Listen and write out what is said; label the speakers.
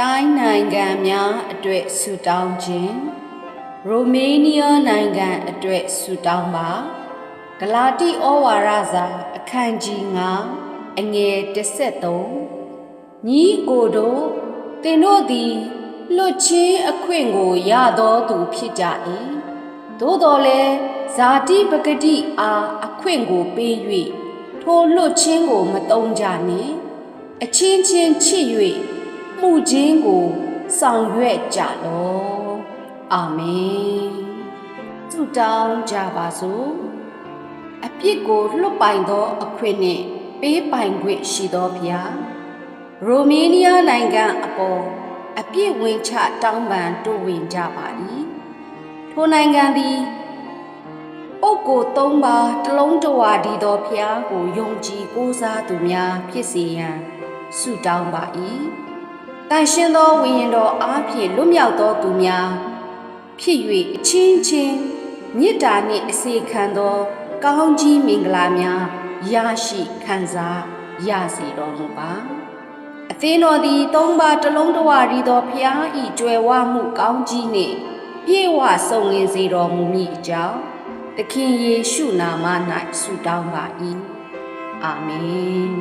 Speaker 1: တိုင်းနိုင်ငံများအတွက်ဆုတောင်းခြင်းရိုမေးနီးယားနိုင်ငံအတွက်ဆုတောင်းပါဂလာတိဩဝါဒစာအခန်းကြီး9အငယ်13ညီကိုတို့သင်တို့သည်လွတ်ချင်းအခွင့်ကိုရတော်သူဖြစ်ကြ၏သို့တော်လည်းဇာတိပဂတိအားအခွင့်ကိုပေး၍ထိုလွတ်ချင်းကိုမတုံးကြနှင့်အချင်းချင်းချစ်၍မှု ချင်းကိုဆောင်ရွက်ကြလော့အာမင်ဆုတောင်းကြပါစို့အပြစ်ကိုလွတ်ပိုင်သောအခွင့်နှင့်ပေးပိုင်ခွင့်ရှိသောဖျားရိုမေးနီးယားနိုင်ငံအပေါ်အပြစ်ဝင်ချတောင်းပန်တိုးဝင်ကြပါ၏ထိုနိုင်ငံသည်ပုပ်ကိုသုံးပါတလုံးတဝါဒီသောဖျားကိုယုံကြည်ကိုးစားသူများဖြစ်စေရန်ဆုတောင်းပါ၏ တန်ရှင်သောဝိညာဉ်တော်အားဖြင့်လွတ်မြောက်သောသူများဖြစ်၍အချင်းချင်းမေတ္တာနှင့်အစေခံသော ကောင်းကြီးမင်္ဂလာများရရှိခံစားရစေတော်မူပါအသင်းတော်သည်သုံးပါတလုံးတဝါဒီသောဖျားဤကြွယ်ဝမှုကောင်းကြီးနှင့်ပြေဝဆုံလင်စေတော်မူမည်အကြောင်းသခင်ယေရှုနာမ၌ဆုတောင်းပါ၏အာမင်